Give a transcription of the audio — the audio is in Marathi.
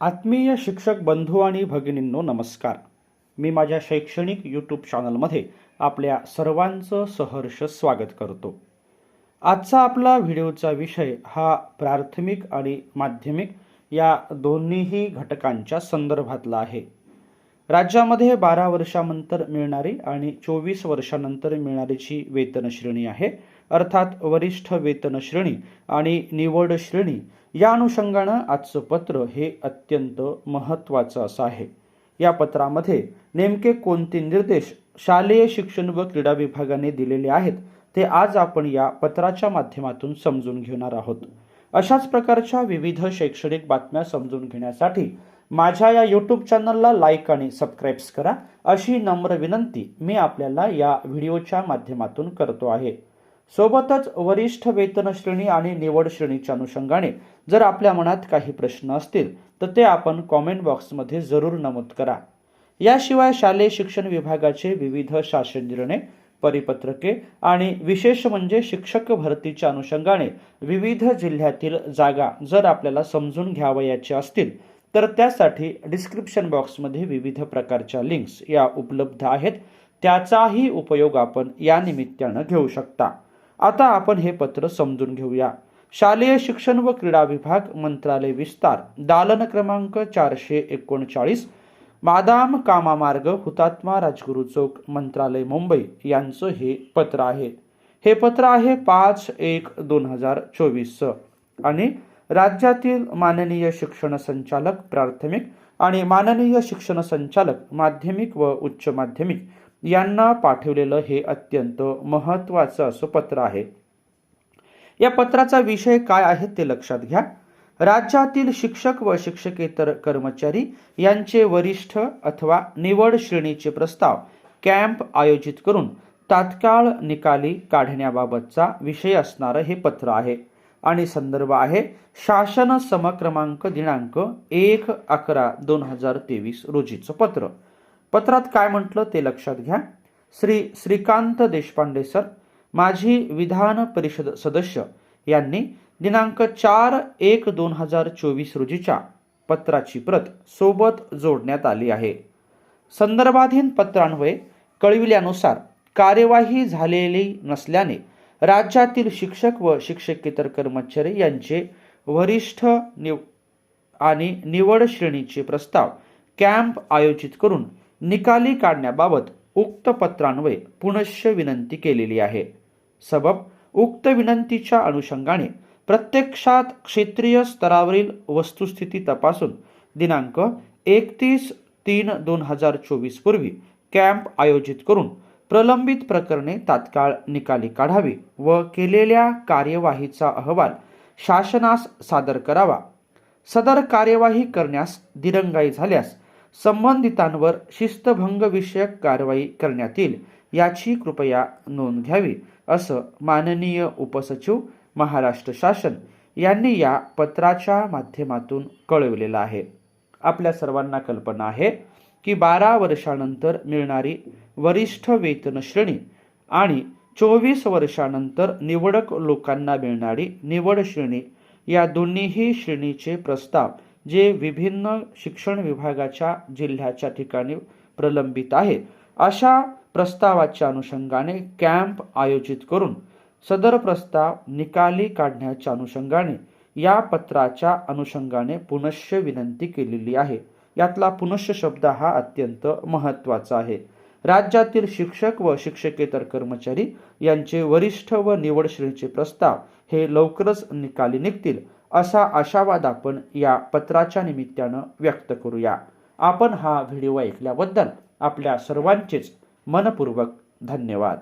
आत्मीय शिक्षक बंधू आणि भगिनींनो नमस्कार. मी माझ्या शैक्षणिक यूट्यूब चॅनलमध्ये आपल्या सर्वांचं सहर्ष स्वागत करतो. आजचा आपला व्हिडिओचा विषय हा प्राथमिक आणि माध्यमिक या दोन्हीही घटकांच्या संदर्भातला आहे. राज्यामध्ये बारा वर्षानंतर मिळणारी आणि चोवीस वर्षानंतर मिळणारीची वेतन श्रेणी आहे. अर्थात वरिष्ठ वेतन श्रेणी आणि निवड श्रेणी या अनुषंगानं आजचं पत्र हे अत्यंत महत्त्वाचं असं आहे. या पत्रामध्ये नेमके कोणते निर्देश शालेय शिक्षण व क्रीडा विभागाने दिलेले आहेत ते आज आपण या पत्राच्या माध्यमातून समजून घेणार आहोत. अशाच प्रकारच्या विविध शैक्षणिक बातम्या समजून घेण्यासाठी माझ्या या यूट्यूब चॅनलला लाईक आणि सबस्क्राईब्स करा अशी नम्र विनंती मी आपल्याला या व्हिडिओच्या माध्यमातून करतो आहे. सोबतच वरिष्ठ वेतन श्रेणी आणि निवड श्रेणीच्या अनुषंगाने जर आपल्या मनात काही प्रश्न असतील तर ते आपण कॉमेंट बॉक्समध्ये जरूर नमूद करा. याशिवाय शालेय शिक्षण विभागाचे विविध शासन निर्णय परिपत्रके आणि विशेष म्हणजे शिक्षक भरतीच्या अनुषंगाने विविध जिल्ह्यातील जागा जर आपल्याला समजून घ्यावयाच्या असतील तर त्यासाठी डिस्क्रिप्शन बॉक्समध्ये विविध प्रकारच्या लिंक्स या उपलब्ध आहेत. त्याचाही उपयोग आपण या निमित्तानं घेऊ शकता. आता आपण हे पत्र समजून घेऊया. शालेय शिक्षण व क्रीडा विभाग मंत्रालय विस्तार. दालन क्रमांक चारशे एकोणचाळीस. मादाम कामामार्ग हुतात्मा राजगुरू चौक मंत्रालय मुंबई. यांचं हे पत्र आहे. हे पत्र आहे पाच एक दोन हजार चोवीस आणि राज्यातील माननीय शिक्षण संचालक प्राथमिक आणि माननीय शिक्षण संचालक माध्यमिक व उच्च माध्यमिक यांना पाठवलेलं हे अत्यंत महत्त्वाचं असं पत्र आहे. या पत्राचा विषय काय आहे ते लक्षात घ्या. राज्यातील शिक्षक व शिक्षकेतर कर्मचारी यांचे वरिष्ठ अथवा निवड श्रेणीचे प्रस्ताव कॅम्प आयोजित करून तात्काळ निकाली काढण्याबाबतचा विषय असणारं हे पत्र आहे. आणि संदर्भ आहे शासन समक्रमांक दिनांक एक अकरा दोन हजार तेवीस रोजीचं पत्र. पत्रात काय म्हटलं ते लक्षात घ्या. श्री श्रीकांत देशपांडे सर माजी विधान परिषद सदस्य यांनी दिनांक चार एक दोन हजार चोवीस रोजीच्या पत्राची प्रत सोबत जोडण्यात आली आहे. संदर्भाधीन पत्रान्वये कळविल्यानुसार कार्यवाही झालेली नसल्याने राज्यातील शिक्षक व शिक्षकेतर कर्मचारी यांचे वरिष्ठ निव आणि निवड श्रेणीचे प्रस्ताव कॅम्प आयोजित करून निकाली काढण्याबाबत उक्त पत्रान्वये पुनश्च विनंती केलेली आहे. सबब उक्त विनंतीच्या अनुषंगाने प्रत्यक्षात क्षेत्रीय स्तरावरील वस्तुस्थिती तपासून दिनांक एकतीस तीन दोन हजार चोवीस पूर्वी कॅम्प आयोजित करून प्रलंबित प्रकरणे तात्काळ निकाली काढावी व केलेल्या कार्यवाहीचा अहवाल शासनास सादर करावा. सदर कार्यवाही करण्यास दिरंगाई झाल्यास संबंधितांवर शिस्तभंग विषयक कारवाई करण्यात येईल याची कृपया नोंद घ्यावी असं माननीय उपसचिव महाराष्ट्र शासन यांनी या पत्राच्या माध्यमातून कळवलेलं आहे. आपल्या सर्वांना कल्पना आहे की बारा वर्षानंतर मिळणारी वरिष्ठ वेतन श्रेणी आणि चोवीस वर्षानंतर निवडक लोकांना मिळणारी निवड श्रेणी या दोन्हीही श्रेणीचे प्रस्ताव जे विभिन्न शिक्षण विभागाच्या जिल्ह्याच्या ठिकाणी प्रलंबित आहे अशा प्रस्तावाच्या अनुषंगाने कॅम्प आयोजित करून सदर प्रस्ताव निकाली काढण्याच्या अनुषंगाने या पत्राच्या अनुषंगाने पुनश्च विनंती केलेली आहे. यातला पुनश्च शब्द हा अत्यंत महत्त्वाचा आहे. राज्यातील शिक्षक व शिक्षकेतर कर्मचारी यांचे वरिष्ठ व निवड श्रेणीचे प्रस्ताव हे लवकरच निकाली निघतील. असा आशावाद आपण या पत्राच्या निमित्तानं व्यक्त करूया. आपण हा व्हिडिओ ऐकल्याबद्दल आपल्या सर्वांचेच मनपूर्वक धन्यवाद.